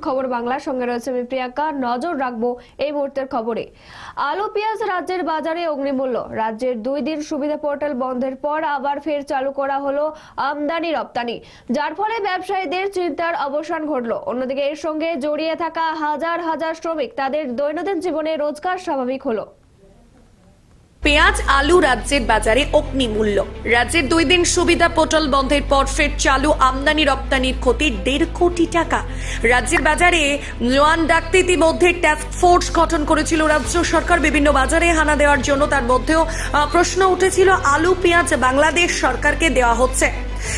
খবর বাংলার সঙ্গে রয়েছে আমি প্রিয়াঙ্কা। নজর রাখব এই মুহূর্তের খবরে। আলু, পেঁয়াজ রাজ্যের বাজারে অগ্নিমূল্য। রাজ্যের দুই দিন সুবিধা পোর্টাল বন্ধের পর আবার ফের চালু করা হলো আমদানি রপ্তানি। যার ফলে ব্যবসায়ীদের চিন্তার অবসান ঘটলো। অন্যদিকে এর সঙ্গে জড়িয়ে থাকা হাজার হাজার শ্রমিক তাদের দৈনন্দিন জীবনে রোজগার স্বাভাবিক হলো। পেঁয়াজ, আলু রাজ্যের বাজারে অগ্নি মূল্য। রাজ্যের দুই দিন সুবিধা পোর্টাল বন্ধের পর ফের চালু আমদানি রপ্তানির ক্ষতি দেড় কোটি টাকা। রাজ্যের বাজারে জোয়ান ডাকতে ইতিমধ্যে টাস্ক ফোর্স গঠন করেছিল রাজ্য সরকার। বিভিন্ন বাজারে হানা দেওয়ার জন্য তার মধ্যেও প্রশ্ন উঠেছিল, আলু, পেঁয়াজ বাংলাদেশ সরকারকে দেওয়া হচ্ছে।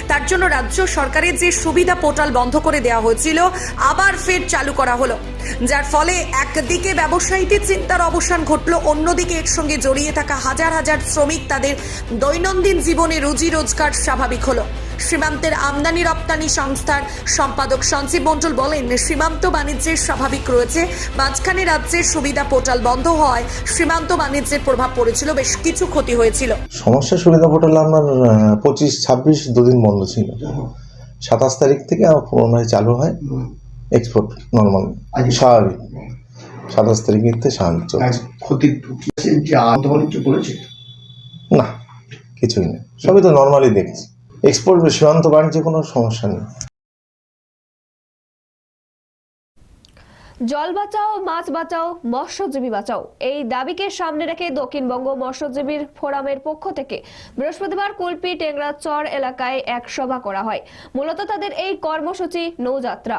তার জন্য রাজ্য সরকারের যে সুবিধা পোর্টাল বন্ধ করে দেওয়া হয়েছিল, আবার ফের চালু করা হলো। যার ফলে একদিকে ব্যবসায়ীদের চিন্তার অবসান ঘটলো, অন্যদিকে এর সঙ্গে জড়িয়ে থাকা হাজার হাজার শ্রমিক তাদের দৈনন্দিন জীবনে রুজি রোজগার স্বাভাবিক হলো। সীমান্তের আমদানি রপ্তানি সংস্থার সম্পাদক সঞ্জীব মণ্ডল বলেন সীমান্ত বাণিজ্যের স্বাভাবিক রয়েছে। মাঝখানে রাজ্যের সুবিধা পোর্টাল বন্ধ হওয়ায় সীমান্ত বাণিজ্যের প্রভাব পড়েছিল বেশ কিছু ক্ষতি হয়েছিল। সমস্যা সুবিধা পোর্টাল আপনার পঁচিশ ছাব্বিশ দুদিন বন্ধ ছিল। সাতাশ তারিখ থেকে আবার পুনরায় চালু হয়। এক্সপোর্ট নর্মাল স্বাভাবিক। সাতাশ তারিখের থেকে স্বাভাবিক চলছে। ক্ষতি আন্দোলন করেছে? না কিছুই নেই সবই তো নর্মালি দেখছি। এক্সপোর্ট সীমান্ত বাণিজ্যে কোনো সমস্যা নেই। জল বাঁচাও, মাছ বাঁচাও, মৎস্যজীবী বাঁচাও। এই দাবিকে সামনে রেখে দক্ষিণবঙ্গ মৎস্যজীবীর ফোরামের পক্ষ থেকে বৃহস্পতিবার কুলপি টেংরা চর এলাকায় এক সভা করা হয়। মূলত তাদের এই কর্মসূচি নৌযাত্রা।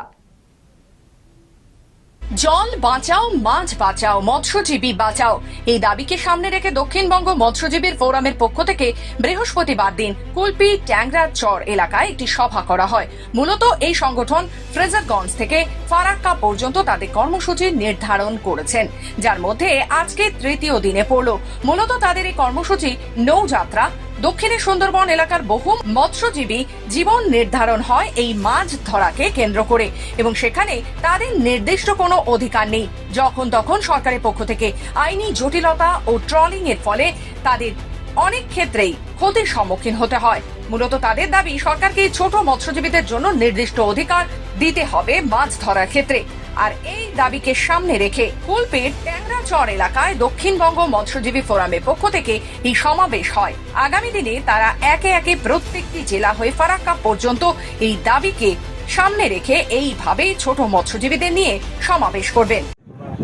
জল বাঁচাও, মাছ বাঁচাও, মৎস্যজীবী বাঁচাও। এই দাবিকে সামনে রেখে দক্ষিণবঙ্গ মৎস্যজীবীর ফোরামের পক্ষ থেকে বৃহস্পতিবার দিন কুলপি ট্যাংরা চর এলাকায় একটি সভা করা হয়। মূলত এই সংগঠন ফ্রেজারগঞ্জ থেকে ফারাক্কা পর্যন্ত তাদের কর্মসূচি নির্ধারণ করেছেন, যার মধ্যে আজকে তৃতীয় দিনে পড়ল। মূলত তাদের এই কর্মসূচি নৌযাত্রা। দক্ষিণে সুন্দরবন এলাকার বহু মৎস্যজীবী জীবন নির্ধারণ হয় এই মাছ ধরাকে কেন্দ্র করে, এবং সেখানে তাদের নির্দিষ্ট কোনো অধিকার নেই। যখন তখন সরকারের পক্ষ থেকে আইনি জটিলতা ও ট্রলিং এর ফলে তাদের অনেক ক্ষেত্রেই ক্ষতির সম্মুখীন হতে হয়। মূলত তাদের দাবি, সরকারকে ছোট মৎস্যজীবীদের জন্য নির্দিষ্ট অধিকার দিতে হবে মাছ ধরার ক্ষেত্রে। আর এই দাবিকে সামনে রেখে কুলপেট ট্যাংরাচর এলাকায় দক্ষিণবঙ্গ মৎস্যজীবী ফোরামের পক্ষ থেকে এই সমাবেশ হয়। আগামী দিনে তারা একে একে প্রত্যেকটি জেলা হয়ে ফারাক্কা পর্যন্ত এই দাবিকে সামনে রেখে এইভাবেই ছোট মৎস্যজীবীদের নিয়ে সমাবেশ করবেন।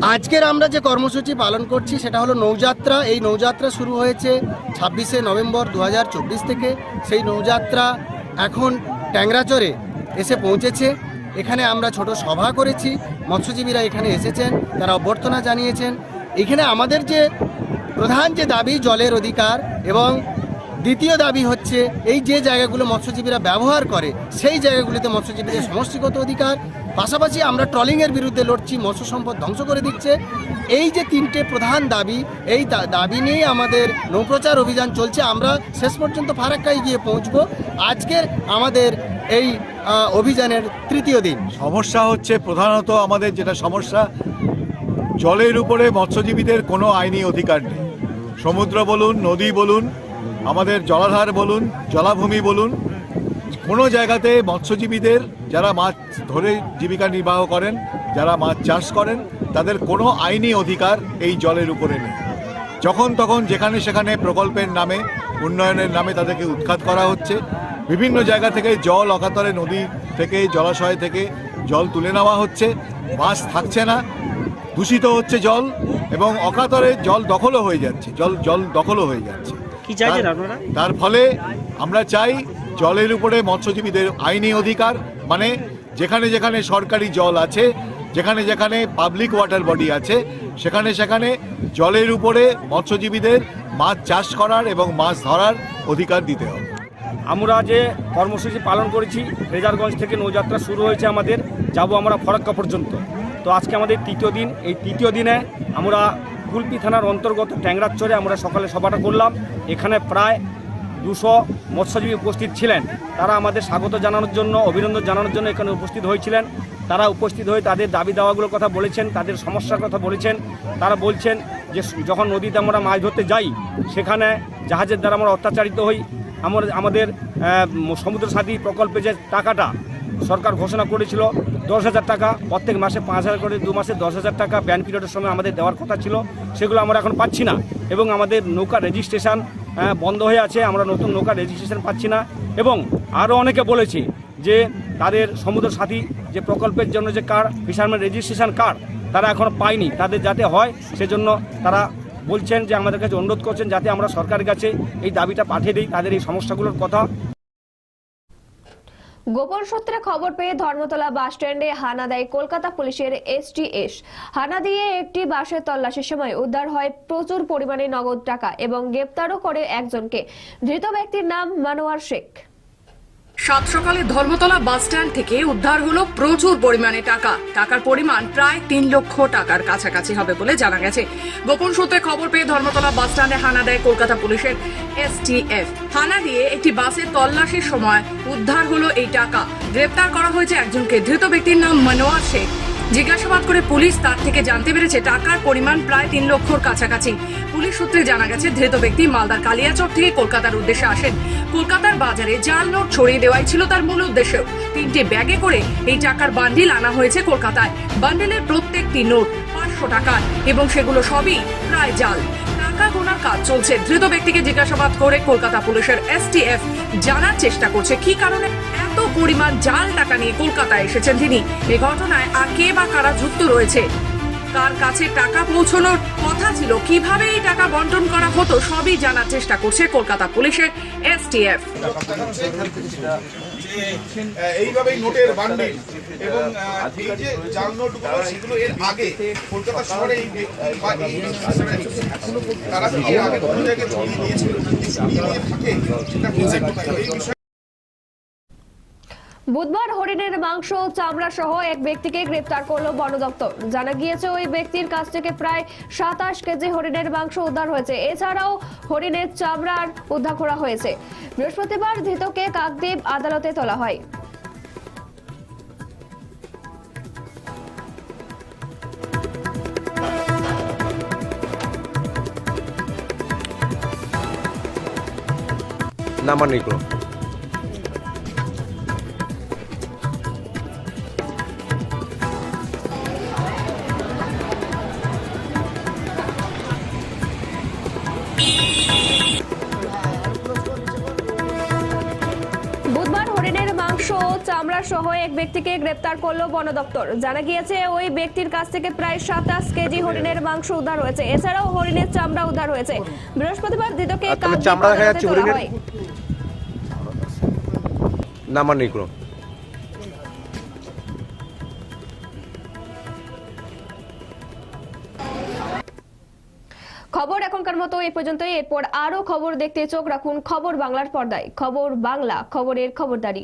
আজকের আমরা যে কর্মসূচি পালন করছি সেটা হলো নৌযাত্রা। এই নৌযাত্রা শুরু হয়েছে ছাব্বিশে নভেম্বর দু হাজার চব্বিশ থেকে। সেই নৌযাত্রা এখন ট্যাংরাচরে এসে পৌঁছেছে। এখানে আমরা ছোট সভা করেছি। মৎস্যজীবীরা এখানে এসেছেন, তারা অভ্যর্থনা জানিয়েছেন। এখানে আমাদের যে প্রধান যে দাবি, জলের অধিকার এবং দ্বিতীয় দাবি হচ্ছে, এই যে জায়গাগুলো মৎস্যজীবীরা ব্যবহার করে, সেই জায়গাগুলিতে মৎস্যজীবীদের সমষ্টিগত অধিকার পাশাপাশি আমরা ট্রলিংয়ের বিরুদ্ধে লড়ছি, মৎস্য সম্পদ ধ্বংস করে দিচ্ছে। এই যে তিনটে প্রধান দাবি, এই দাবি নিয়েই আমাদের নৌপ্রচার অভিযান চলছে। আমরা শেষ পর্যন্ত ফারাক্কায় গিয়ে পৌঁছবো। আজকের আমাদের এই অভিযানের তৃতীয় দিন। সমস্যা হচ্ছে প্রধানত আমাদের যেটা সমস্যা, জলের উপরে মৎস্যজীবীদের কোনো আইনি অধিকার নেই। সমুদ্র বলুন, নদী বলুন, আমাদের জলাধার বলুন, জলাভূমি বলুন কোনো জায়গাতে মৎস্যজীবীদের যারা মাছ ধরে জীবিকা নির্বাহ করেন যারা মাছ চাষ করেন তাদের কোনো আইনি অধিকার এই জলের উপরে নেই। যখন তখন যেখানে সেখানে প্রকল্পের নামে উন্নয়নের নামে তাদেরকে উৎখাত করা হচ্ছে। বিভিন্ন জায়গা থেকে জল অকাতরে নদী থেকে জলাশয় থেকে জল তুলে নেওয়া হচ্ছে। মাছ থাকছে না দূষিত হচ্ছে জল এবং অকাতরে জল দখলও হয়ে যাচ্ছে জল জল দখলও হয়ে যাচ্ছে। তার ফলে আমরা চাই জলের উপরে মৎস্যজীবীদের আইনি অধিকার মানে যেখানে যেখানে সরকারি জল আছে, যেখানে যেখানে পাবলিক ওয়াটার বডি আছে, সেখানে সেখানে জলের উপরে মৎস্যজীবীদের মাছ চাষ করার এবং মাছ ধরার অধিকার দিতে হবে। আমরা যে কর্মসূচি পালন করেছি, রেজারগঞ্জ থেকে নৌযাত্রা শুরু হয়েছে আমাদের, যাব আমরা ফরাক্কা পর্যন্ত। তো আজকে আমাদের তৃতীয় দিন, এই তৃতীয় দিনে আমরা কুলপি থানার অন্তর্গত ট্যাংরাচরে আমরা সকালে সভাটা করলাম। এখানে প্রায় দুশো মৎস্যজীবী উপস্থিত ছিলেন। তারা আমাদের স্বাগত জানানোর জন্য, অভিনন্দন জানানোর জন্য এখানে উপস্থিত হয়েছিলেন। তারা উপস্থিত হয়ে তাদের দাবি দাওয়াগুলোর কথা বলেছেন, তাদের সমস্যার কথা বলেছেন। তারা বলছেন যে, যখন নদীতে আমরা মাছ ধরতে যাই, সেখানে জাহাজের দ্বারা আমরা অত্যাচারিত হই। আমার, আমাদের সমুদ্র সাথী প্রকল্পে যে টাকাটা সরকার ঘোষণা করেছিল, দশ হাজার টাকা, প্রত্যেক মাসে পাঁচ হাজার করে, দু মাসে দশ হাজার টাকা ব্যান পিরিয়ডের সময় আমাদের দেওয়ার কথা ছিল, সেগুলো আমরা এখন পাচ্ছি না। এবং আমাদের নৌকা রেজিস্ট্রেশন বন্ধ হয়ে আছে, আমরা নতুন নৌকা রেজিস্ট্রেশন পাচ্ছি না। এবং আরও অনেকে বলেছে যে তাদের সমুদ্র সাথী যে প্রকল্পের জন্য যে কার ফিশারম্যান রেজিস্ট্রেশন কার্ড তারা এখন পায়নি। তাদের যাতে হয়, সেজন্য তারা বলছেন যে আমাদের কাছে অনুরোধ করছেন যাতে আমরা সরকারের কাছে এই দাবিটা পাঠিয়ে দিই, তাদের এই সমস্যাগুলোর কথা। গোপন সূত্রে খবর পেয়ে ধর্মতলা বাস স্ট্যান্ডে হানা দেয় কলকাতা পুলিশের এসটিএস হানা দিয়ে একটি বাসের তল্লাশির সময় উদ্ধার হয় প্রচুর পরিমাণে নগদ টাকা এবং গ্রেপ্তারও করে একজনকে। ধৃত ব্যক্তির নাম মানোয়ার শেখ। সাত সকালে ধর্মতলা বাস স্ট্যান্ড থেকে উদ্ধার হলো প্রচুর পরিমাণে টাকা। টাকার পরিমাণ প্রায় তিন লক্ষ টাকার কাছাকাছি হবে বলে জানা গেছে। গোপন সূত্রে খবর পেয়ে ধর্মতলা বাস স্ট্যান্ডে হানা দেয় কলকাতা পুলিশের এসটিএফ হানা দিয়ে একটি বাসের তল্লাশির সময় উদ্ধার হলো এই টাকা। গ্রেপ্তার করা হয়েছে একজনকে। ধৃত ব্যক্তির নাম মনোয়ার শেখ। জিজ্ঞাসাবাদ করে পুলিশ তার থেকে জানতে পেরেছে টাকার পরিমাণ প্রায় তিন লক্ষর কাছাকাছি। পুলিশ সূত্রে জানা গেছে, ধৃত ব্যক্তি মালদার কালিয়াচক থেকে কলকাতার উদ্দেশ্যে আসেন। কলকাতার বাজারে জাল নোট ছড়িয়ে দেওয়াই ছিল তার মূল উদ্দেশ্য। তিনটি ব্যাগে করে এই টাকার বান্ডিল আনা হয়েছে কলকাতায়। বান্ডিলের প্রত্যেকটি নোট পাঁচশো টাকার এবং সেগুলো সবই প্রায় জাল। টাকা গোনার কাজ চলছে। ধৃত ব্যক্তিকে জিজ্ঞাসাবাদ করে কলকাতা পুলিশের এসটিএফ জানার চেষ্টা করছে। কি কারণে এত পরিমাণ জাল টাকা নিয়ে কলকাতায় এসেছেন তিনি? এই ঘটনায় আর কে বা কারা যুক্ত রয়েছে? কার কাছে টাকা পৌঁছানোর কথা ছিল। কীভাবে এই টাকা বন্টন করা হতো সবই জানার চেষ্টা করছে কলকাতা পুলিশের এসটিএফ। এইভাবেই নোটের বান্ডিল এবং এই যে জাল সেগুলো এর আগে কলকাতা শহরে তারা আগে জায়গায় ছড়িয়ে দিয়েছিল থাকে, সেটা এই বিষয়ে বুধবার হরিণের মাংস চামড়া সহ এক ব্যক্তিকে গ্রেপ্তার করল বন দপ্তর। জানা গিয়েছে, ওই ব্যক্তির কাছ থেকে প্রায় সাতাশ কেজি হরিণের মাংস উদ্ধার হয়েছে। এছাড়াও হরিণের চামড়ার উদ্ধার করা হয়েছে। বৃহস্পতিবার ধৃতকে কাকদ্বীপ আদালতে তোলা হয়। নাম্বার চামড়া সহ এক ব্যক্তিকে গ্রেপ্তার করল বন দপ্তর। জানা গিয়েছে ওই ব্যক্তির কাছ থেকে প্রায় সাতাশ কেজি হরিণের মাংস উদ্ধার হয়েছে। এছাড়াও হরিণের চামড়া উদ্ধার হয়েছে। বৃহস্পতিবার নিকলো খবর এখনকার মতো এই পর্যন্তই। এরপর আরও খবর দেখতে চোখ রাখুন খবর বাংলার পর্দায়। খবর বাংলা খবরের খবরদারি।